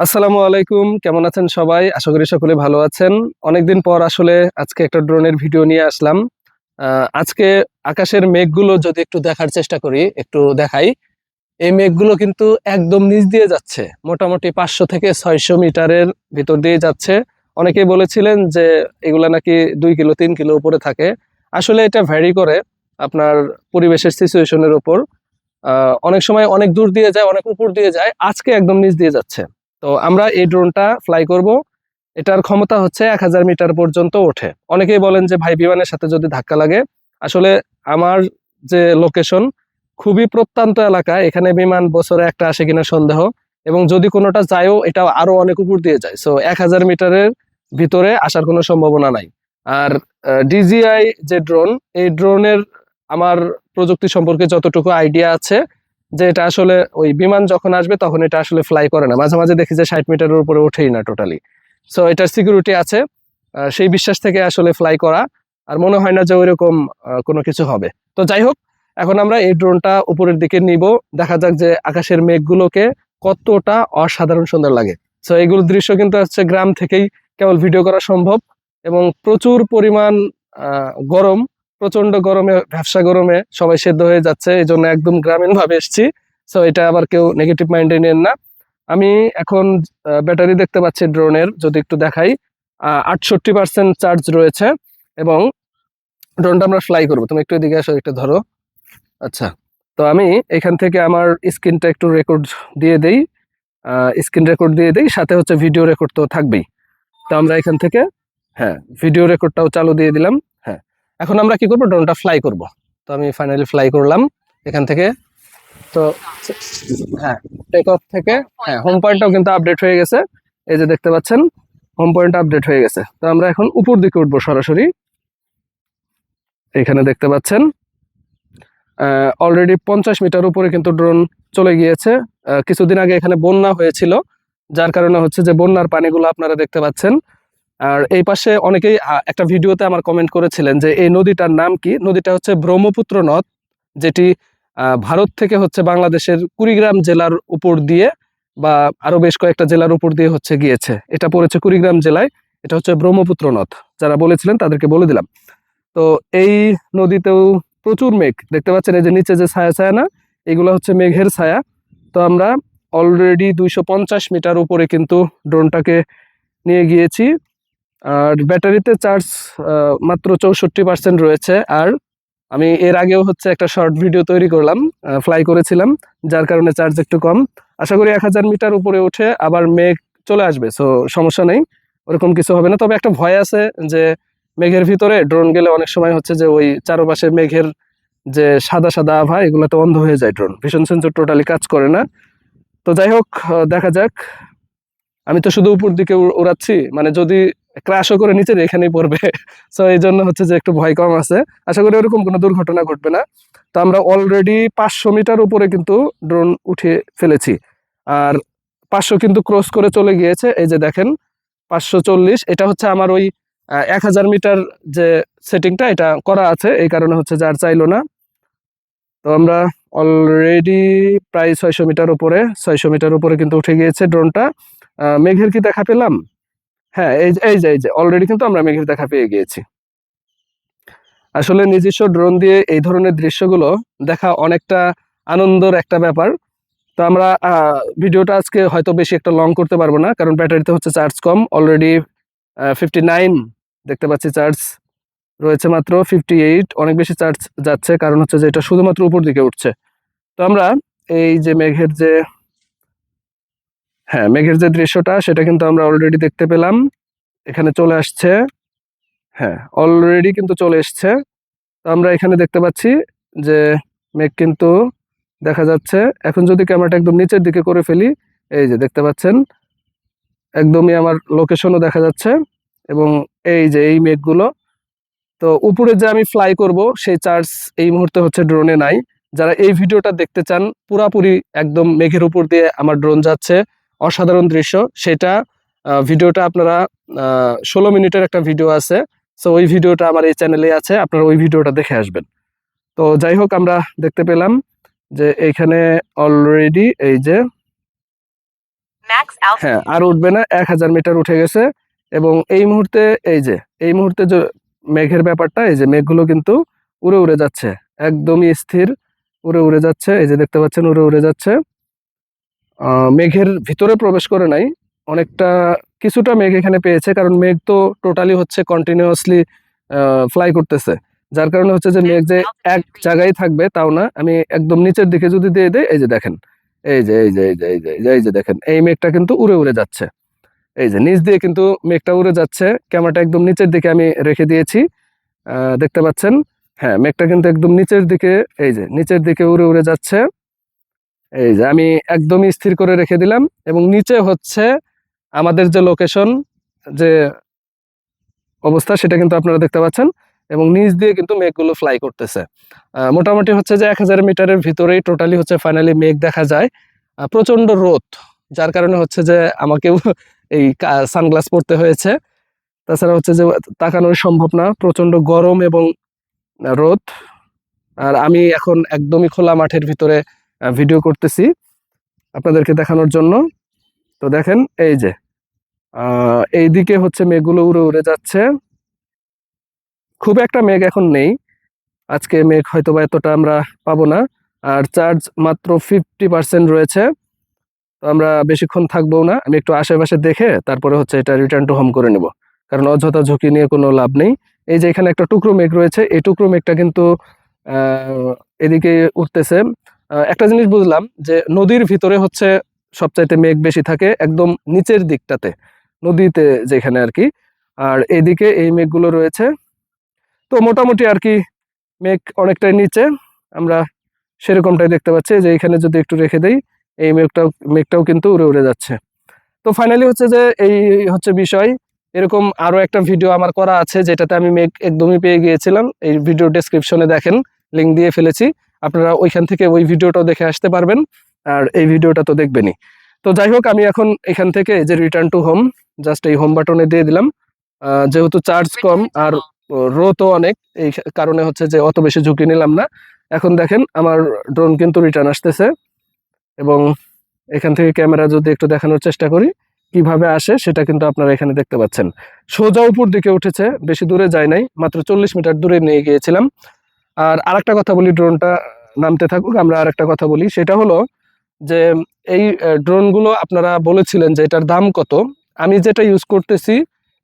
আসসালামু আলাইকুম, কেমন আছেন সবাই? আশা করি সকলে ভালো আছেন। অনেকদিন পর আসলে আজকে একটা ড্রোনের ভিডিও নিয়ে আসলাম। আজকে আকাশের মেঘগুলো যদি একটু দেখার চেষ্টা করি, একটু দেখাই। এই মেঘগুলো কিন্তু একদম নিচ দিয়ে যাচ্ছে। মোটামুটি পাঁচশো থেকে ছয়শো মিটারের ভিতর দিয়ে যাচ্ছে। অনেকেই বলেছিলেন যে এগুলা নাকি দুই কিলো, তিন কিলো উপরে থাকে। আসলে এটা ভ্যারি করে আপনার পরিবেশের সিচুয়েশনের উপর। অনেক সময় অনেক দূর দিয়ে যায়, অনেক উপর দিয়ে যায়, আজকে একদম নিচ দিয়ে যাচ্ছে। তো আমরা এই ড্রোনটা ফ্লাই করব। এটার ক্ষমতা হচ্ছে এক হাজার মিটার পর্যন্ত ওঠে। অনেকেই বলেন যে, ভাই, বিমানের সাথে যদি ধাক্কা লাগে? আসলে আমার যে লোকেশন খুবই প্রত্যন্ত এলাকা। এখানে বিমান বছরে একটা আসে কিনা সন্দেহ। এবং যদি কোনোটা যায়ও এটা আরও অনেক উপর দিয়ে যায়। সো এক হাজার মিটারের ভিতরে আসার কোনো সম্ভাবনা নাই। আর ডিজিআই যে ড্রোন, এই ড্রোনের আমার প্রযুক্তি সম্পর্কে যতটুকু আইডিয়া আছে যে এটা আসলে ওই বিমান যখন আসবে তখন এটা আসলে ফ্লাই করে না। মাঝে মাঝে দেখি যে ষাট মিটারের উপরে ওঠেই না টোটালি সো এটার সিকিউরিটি আছে। সেই বিশ্বাস থেকে আসলে ফ্লাই করা। আর মনে হয় না যে ওইরকম কোনো কিছু হবে। তো যাই হোক, এখন আমরা এই ড্রোনটা উপরের দিকে নিব। দেখা যাক যে আকাশের মেঘগুলোকে কতটা অসাধারণ সুন্দর লাগে। সো এইগুলো দৃশ্য কিন্তু হচ্ছে গ্রাম থেকেই কেবল ভিডিও করা সম্ভব এবং প্রচুর পরিমাণ গরম প্রচণ্ড গরমে, ব্যবসা গরমে সবাই সেদ্ধ হয়ে যাচ্ছে এই জন্য একদম গ্রামীণ ভাবে এসছি। সো এটা আবার কেউ নেগেটিভ মাইন্ডে নেন না। আমি এখন ব্যাটারি দেখতে পাচ্ছি ড্রোনের যদি একটু দেখাই। আটষট্টি পার্সেন্ট চার্জ রয়েছে এবং ড্রোনটা আমরা ফ্লাই করব। তুমি একটু এদিকে আসো, একটু ধরো। আচ্ছা তো আমি এখান থেকে আমার স্ক্রিনটা একটু রেকর্ড দিয়ে দেই। স্ক্রিন রেকর্ড দিয়ে দেই, সাথে হচ্ছে ভিডিও রেকর্ড তো থাকবেই। তো আমরা এখান থেকে হ্যাঁ ভিডিও রেকর্ডটাও চালু দিয়ে দিলাম। এখন আমরা কি করব? ড্রোনটা ফ্লাই করব। তো আমি ফাইনালি ফ্লাই করলাম এখান থেকে। তো হ্যাঁ টেক অফ থেকে হ্যাঁ হোম পয়েন্টটাও কিন্তু আপডেট হয়ে গেছে। এই যে দেখতে পাচ্ছেন হোম পয়েন্ট আপডেট হয়ে গেছে। তো আমরা এখন উপর দিকে উঠবো সরাসরি। এখানে দেখতে পাচ্ছেন অলরেডি পঞ্চাশ মিটার উপরে কিন্তু ড্রোন চলে গিয়েছে। কিছুদিন আগে এখানে বন্যা হয়েছিল। যার কারণে হচ্ছে যে বন্যার পানিগুলো আপনারা দেখতে পাচ্ছেন। আর এই পাশে অনেকেই একটা ভিডিওতে আমার কমেন্ট করেছিলেন যে, এই নদীটার নাম কি? নদীটা হচ্ছে ব্রহ্মপুত্র নদ, যেটি ভারত থেকে হচ্ছে বাংলাদেশের কুড়িগ্রাম জেলার উপর দিয়ে বা আরও বেশ কয়েকটা জেলার উপর দিয়ে হচ্ছে গিয়েছে। এটা পড়েছে কুড়িগ্রাম জেলায়, এটা হচ্ছে ব্রহ্মপুত্র নদ। যারা বলেছিলেন তাদেরকে বলে দিলাম। তো এই নদীতেও প্রচুর মেঘ। দেখতে পাচ্ছেন এই যে নিচে যে ছায়া ছায়া না, এগুলো হচ্ছে মেঘের ছায়া। তো আমরা অলরেডি দুইশো পঞ্চাশ মিটার উপরে কিন্তু ড্রোনটাকে নিয়ে গিয়েছি। আর ব্যাটারিতে চার্জ মাত্র চৌষট্টি পার্সেন্ট রয়েছে। আর আমি এর আগেও হচ্ছে একটা শর্ট ভিডিও তৈরি করলাম ফ্লাই করেছিলাম, যার কারণে চার্জ একটু কম। আশা করি এক হাজার মিটার উপরে উঠে আবার মেঘ চলে আসবে সো সমস্যা নেই, ওরকম কিছু হবে না। তবে একটা ভয় আছে যে মেঘের ভিতরে ড্রোন গেলে অনেক সময় হচ্ছে যে ওই চারপাশে মেঘের যে সাদা সাদা আভা, এগুলোতে অন্ধ হয়ে যায় ড্রোন ভীষণ সেন্সর টোটালি কাজ করে না। তো যাই হোক দেখা যাক। আমি তো শুধু উপর দিকে উড়াচ্ছি মানে যদি ক্রাশও করে নিচে এখানেই পড়বে। সো এই জন্য হচ্ছে যে একটু ভয় কম আছে। আশা করি ওরকম কোনো দুর্ঘটনা ঘটবে না। তো আমরা অলরেডি পাঁচশো মিটার উপরে কিন্তু ড্রোন উঠে ফেলেছি। আর পাঁচশো কিন্তু ক্রস করে চলে গিয়েছে। এই যে দেখেন, পাঁচশো চল্লিশ। এটা হচ্ছে আমার ওই এক হাজার মিটার যে সেটিংটা এটা করা আছে। এই কারণে হচ্ছে যার চাইলো না। তো আমরা অলরেডি প্রায় ছয়শো মিটার উপরে, ছয়শো মিটার উপরে কিন্তু উঠে গিয়েছে ড্রোনটা মেঘের কি দেখা পেলাম? হ্যাঁ এই যে- এই যে এই যে অলরেডি কিন্তু আমরা মেঘের দেখা পেয়ে গিয়েছি। আসলে নিজস্ব ড্রোন দিয়ে এই ধরনের দৃশ্যগুলো দেখা অনেকটা আনন্দের একটা ব্যাপার। তো আমরা ভিডিওটা আজকে হয়তো বেশি একটা লং করতে পারব না, কারণ ব্যাটারিতে হচ্ছে চার্জ কম। অলরেডি ফিফটি নাইন দেখতে পাচ্ছি চার্জ রয়েছে মাত্র ফিফটি এইট অনেক বেশি চার্জ যাচ্ছে, কারণ হচ্ছে যে, এটা শুধুমাত্র উপর দিকে উঠছে। তো আমরা এই যে, মেঘের যে হ্যাঁ মেঘের যে দৃশ্যটা, সেটা কিন্তু আমরা অলরেডি দেখতে পেলাম। এখানে চলে আসছে। হ্যাঁ অলরেডি কিন্তু চলে এসছে। তো আমরা এখানে দেখতে পাচ্ছি যে মেঘ কিন্তু দেখা যাচ্ছে। এখন যদি ক্যামেরাটা একদম নিচের দিকে করে ফেলি, এই যে দেখতে পাচ্ছেন, একদমই আমার লোকেশনও দেখা যাচ্ছে এবং এই যে এই মেঘগুলো। তো উপরে যে আমি ফ্লাই করব, সেই চার্জ এই মুহূর্তে হচ্ছে ড্রোনে নাই। যারা এই ভিডিওটা দেখতে চান, পুরাপুরি একদম মেঘের উপর দিয়ে আমার ড্রোন যাচ্ছে। অসাধারণ দৃশ্য। সেটা ভিডিওটা আপনারা ষোলো মিনিটের একটা ভিডিও আছে। সো ওই ভিডিওটা আমার এই চ্যানেলে আছে। আপনারা ওই ভিডিওটা দেখে আসবেন। তো যাই হোক আমরা দেখতে পেলাম যে এইখানে অলরেডি এই যে হ্যাঁ আর উঠবে না। এক হাজার মিটার উঠে গেছে। এবং এই মুহূর্তে এই যে এই মুহূর্তে যে মেঘের ব্যাপারটা এই যে মেঘগুলো কিন্তু উড়ে উড়ে যাচ্ছে। একদমই স্থির উড়ে উড়ে যাচ্ছে। এই যে দেখতে পাচ্ছেন উড়ে উড়ে যাচ্ছে। মেঘের ভিতরে প্রবেশ করে নাই। অনেকটা কিছুটা মেঘ এখানে পেয়েছে কারণ মেঘ তো টোটালি হচ্ছে কন্টিনিউয়াসলি ফ্লাই করতেছে। যার কারণে হচ্ছে যে মেঘ যে এক জায়গায় থাকবে তাও না। আমি একদম নিচের দিকে যদি দিয়ে দেই এই যে দেখেন এই যে এই যে এই যে এই যে এই যে এই যে দেখেন এই মেঘটা কিন্তু উড়ে উড়ে যাচ্ছে। এই যে নিচ দিয়ে কিন্তু মেঘটা উড়ে যাচ্ছে। ক্যামেরাটা একদম নিচের দিকে আমি রেখে দিয়েছি। আহ, দেখতে পাচ্ছেন? হ্যাঁ মেঘটা কিন্তু একদম নিচের দিকে এই যে নিচের দিকে উড়ে উড়ে যাচ্ছে। এই যে আমি একদমই স্থির করে রেখে দিলাম এবং নিচে হচ্ছে আমাদের যে লোকেশন যে অবস্থা সেটা কিন্তু আপনারা দেখতে পাচ্ছেন এবং নিচ দিয়ে কিন্তু মেঘগুলো ফ্লাই করতেছে। মোটামুটি হচ্ছে যে এক হাজার মিটারের ভিতরেই টোটালি হচ্ছে ফাইনালি মেঘ দেখা যায়। আহ, প্রচণ্ড রোদ যার কারণে হচ্ছে যে আমাকেও এই সানগ্লাস পরতে হয়েছে। তাছাড়া হচ্ছে যে তাকানো সম্ভব না প্রচণ্ড গরম এবং রোদ। আর আমি এখন একদমই খোলা মাঠের ভিতরে ভিডিও করতেছি আপনাদেরকে দেখানোর জন্য। তো দেখেন এই যে আহ, এইদিকে হচ্ছে মেঘগুলো উড়ে উড়ে যাচ্ছে। খুব একটা মেঘ এখন নেই। আজকে মেঘ হয়তো বা এতটা আমরা পাবো না। আর চার্জ মাত্র ফিফটি পার্সেন্ট রয়েছে। তো আমরা বেশিক্ষণ থাকব না। আমি একটু আশেপাশে দেখে তারপরে হচ্ছে এটা রিটার্ন টু হোম করে নেব। কারণ অযথা ঝুঁকি নিয়ে কোনো লাভ নেই। এই যে এখানে একটা টুকরো মেঘ রয়েছে। এই টুকরো মেঘটা কিন্তু এদিকে উঠতেছে। একটা জিনিস বুঝলাম যে নদীর ভিতরে হচ্ছে সবচাইতে মেঘ বেশি থাকে একদম নিচের দিকটাতে, নদীতে যেখানে আর কি। আর এদিকে এই মেঘগুলো রয়েছে। তো মোটামুটি আর কি মেঘ অনেকটাই নিচে, আমরা সেরকমটাই দেখতে পাচ্ছি। যে এখানে যদি একটু রেখে দেই, এই মেঘটাও মেঘটাও কিন্তু উড়ে উড়ে যাচ্ছে। তো ফাইনালি হচ্ছে যে এই হচ্ছে বিষয়, এরকম আরও একটা ভিডিও আমার করা আছে যেটাতে আমি মেঘ একদমই পেয়ে গিয়েছিলাম। এই ভিডিও ডেসক্রিপশনে দেখেন লিঙ্ক দিয়ে ফেলেছি। আপনারা ওইখান থেকে ওই ভিডিওটাও দেখে আসতে পারবেন আর এই ভিডিওটা তো দেখবেনই। তো যাই হোক আমি এখন এখান থেকে যে রিটার্ন টু হোম জাস্ট এই হোম বাটনে দিয়ে দিলাম। যেহেতু চার্জ কম আর রোদও অনেক এই কারণে হচ্ছে যে অত বেশি ঝুঁকি নিলাম না। এখন দেখেন আমার ড্রোন কিন্তু রিটার্ন আসতেছে এবং এখান থেকে ক্যামেরা যদি একটু দেখানোর চেষ্টা করি কীভাবে আসে সেটা কিন্তু আপনারা এখানে দেখতে পাচ্ছেন। সোজা উপর দিকে উঠেছে বেশি দূরে যায় নাই মাত্র চল্লিশ মিটার দূরে নিয়ে গিয়েছিলাম। আর আরেকটা কথা বলি, ড্রোনটা নামতে থাকুক, আমরা আরেকটা কথা বলি। সেটা হলো যে, এই ড্রোনগুলো আপনারা বলেছিলেন যে এটার দাম কত। আমি যেটা ইউজ করতেছি,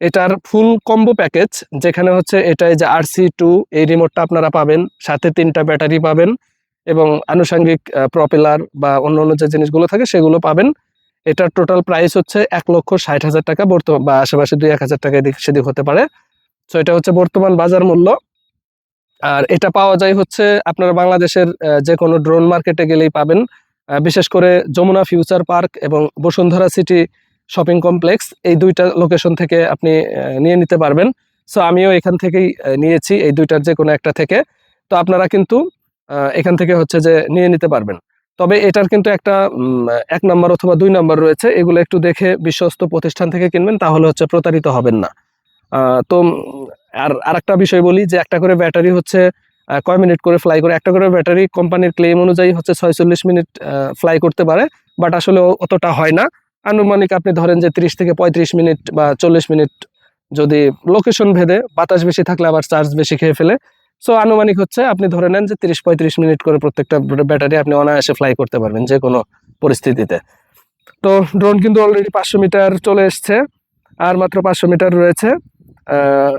এটার ফুল কম্বো প্যাকেজ যেখানে হচ্ছে এটাই যে আরসি টু এই রিমোটটা আপনারা পাবেন, সাথে তিনটা ব্যাটারি পাবেন এবং আনুষঙ্গিক প্রপেলার বা অন্য অন্য যে জিনিসগুলো থাকে, সেগুলো পাবেন। এটার টোটাল প্রাইস হচ্ছে এক লক্ষ ষাট হাজার টাকা বর্তমান বা আশেপাশে দুই এক হাজার টাকা এদিক সেদিক হতে পারে। তো এটা হচ্ছে বর্তমান বাজার মূল্য। আর এটা পাওয়া যায় হচ্ছে আপনারা বাংলাদেশের যে কোনো ড্রোন মার্কেটে গেলেই পাবেন। বিশেষ করে যমুনা ফিউচার পার্ক এবং বসুন্ধরা সিটি শপিং কমপ্লেক্স এই দুইটা লোকেশন থেকে আপনি নিয়ে নিতে পারবেন। সো আমিও এখান থেকেই নিয়েছি এই দুইটার যে কোনো একটা থেকে। তো আপনারা কিন্তু এখান থেকে হচ্ছে যে নিয়ে নিতে পারবেন। তবে এটার কিন্তু একটা এক নম্বর অথবা দুই নম্বর রয়েছে। এগুলো একটু দেখে বিশ্বস্ত প্রতিষ্ঠান থেকে কিনবেন, তাহলে হচ্ছে প্রতারিত হবেন না। তো আর আরেকটা বিষয় বলি যে একটা করে ব্যাটারি হচ্ছে কয় মিনিট করে ফ্লাই করে? একটা করে ব্যাটারি কোম্পানির ক্লেম অনুযায়ী হচ্ছে ছয়চল্লিশ মিনিট ফ্লাই করতে পারে বাট আসলে অতটা হয় না। আনুমানিক আপনি ধরেন যে ত্রিশ থেকে পঁয়ত্রিশ মিনিট বা চল্লিশ মিনিট যদি লোকেশন ভেদে বাতাস বেশি থাকলে আবার চার্জ বেশি খেয়ে ফেলে। সো আনুমানিক হচ্ছে আপনি ধরে নেন যে তিরিশ পঁয়ত্রিশ মিনিট করে প্রত্যেকটা ব্যাটারি আপনি অনায়াসে ফ্লাই করতে পারবেন যে কোনো পরিস্থিতিতে। তো ড্রোন কিন্তু অলরেডি পাঁচশো মিটার চলে এসছে, আর মাত্র পাঁচশো মিটার রয়েছে। আহ,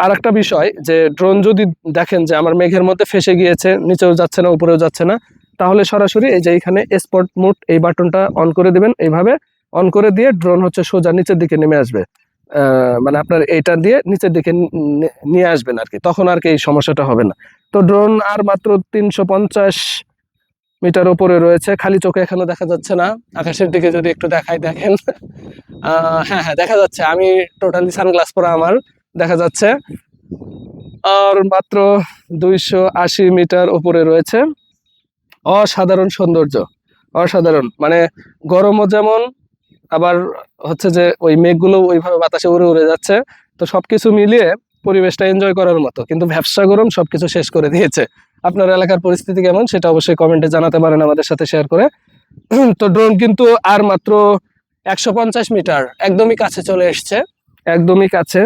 আর একটা বিষয় যে ড্রোন যদি দেখেন যে আমার মেঘের মধ্যে ফেসে গিয়েছে নিচেও যাচ্ছে না উপরেও যাচ্ছে না তাহলে সরাসরি এই যে এখানে স্পট মুড এই বাটনটা অন করে দেবেন। এইভাবে অন করে দিয়ে ড্রোন হচ্ছে সোজা নিচের দিকে নেমে আসবে। মানে আপনার এইটা দিয়ে নিচের দিকে নিয়ে আসবেন আর কি। তখন আর কি এই সমস্যাটা হবে না। তো ড্রোন আর মাত্র তিনশো পঞ্চাশ মিটার উপরে রয়েছে, খালি চোখে এখনও দেখা যাচ্ছে না। আকাশের দিকে যদি একটু দেখাই দেখেন। হ্যাঁ হ্যাঁ দেখা যাচ্ছে। আমি টোটালি সানগ্লাস পরা আমার, দেখা যাচ্ছে। আর মাত্র দুইশো আশি মিটার উপরে রয়েছে। অসাধারণ সৌন্দর্য, অসাধারণ। মানে গরমও যেমন, আবার হচ্ছে যে ওই মেঘগুলো ওইভাবে বাতাসে উড়ে উড়ে যাচ্ছে। তো সবকিছু মিলিয়ে পরিবেশটা এনজয় করার মতো। কিন্তু ব্যবসা গরম সবকিছু শেষ করে দিয়েছে। আপনার এলাকার পরিস্থিতি কেমন সেটা অবশ্যই কমেন্টে জানাতে পারেন, আমাদের সাথে শেয়ার করে। তো ড্রোন কিন্তু আর মাত্র একশো পঞ্চাশ মিটার একদমই কাছে চলে এসছে। একদমই কাছে।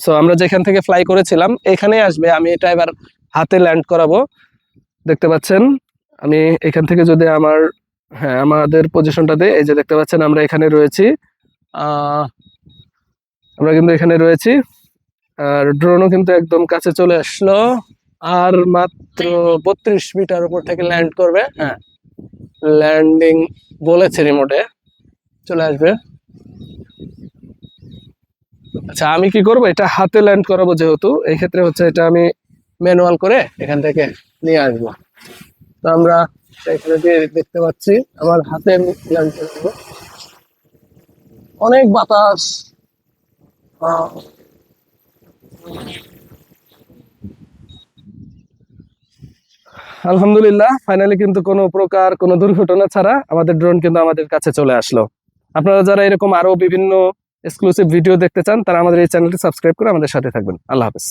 সো আমরা যেখান থেকে ফ্লাই করেছিলাম এখানে আসবে। আমি এটা এবার হাতে ল্যান্ড করাবো। দেখতে পাচ্ছেন, আমি এখান থেকে যদি আমার হ্যাঁ আমাদের পজিশনটা পজিশনটাতে এই যে দেখতে পাচ্ছেন, আমরা এখানে রয়েছি। আমরা কিন্তু এখানে রয়েছি। আর ড্রোনও কিন্তু একদম কাছে চলে আসলো। আর মাত্র বত্রিশ মিটার উপর থেকে ল্যান্ড করবে। হ্যাঁ। ল্যান্ডিং বলেছে রিমোটে চলে আসবে। আচ্ছা আমি কি করব? এটা হাতে ল্যান্ড করাবো যেহেতু এই ক্ষেত্রে হচ্ছে এটা আমি ম্যানুয়াল করে এখান থেকে নিয়ে আসব। তো আমরা এখানে দিয়ে দেখতে পাচ্ছি আমার হাতে ল্যান্ড করব অনেক বাতাস। আলহামদুলিল্লাহ ফাইনালি কিন্তু কোনো প্রকার কোনো দুর্ঘটনা ছাড়া আমাদের ড্রোন কিন্তু আমাদের কাছে চলে আসলো। আপনারা যারা এরকম আরও বিভিন্ন এক্সক্লুসিভ ভিডিও দেখতে চান, তারা আমাদের এই চ্যানেলটি সাবস্ক্রাইব করে আমাদের সাথে থাকবেন। আল্লাহ হাফেজ।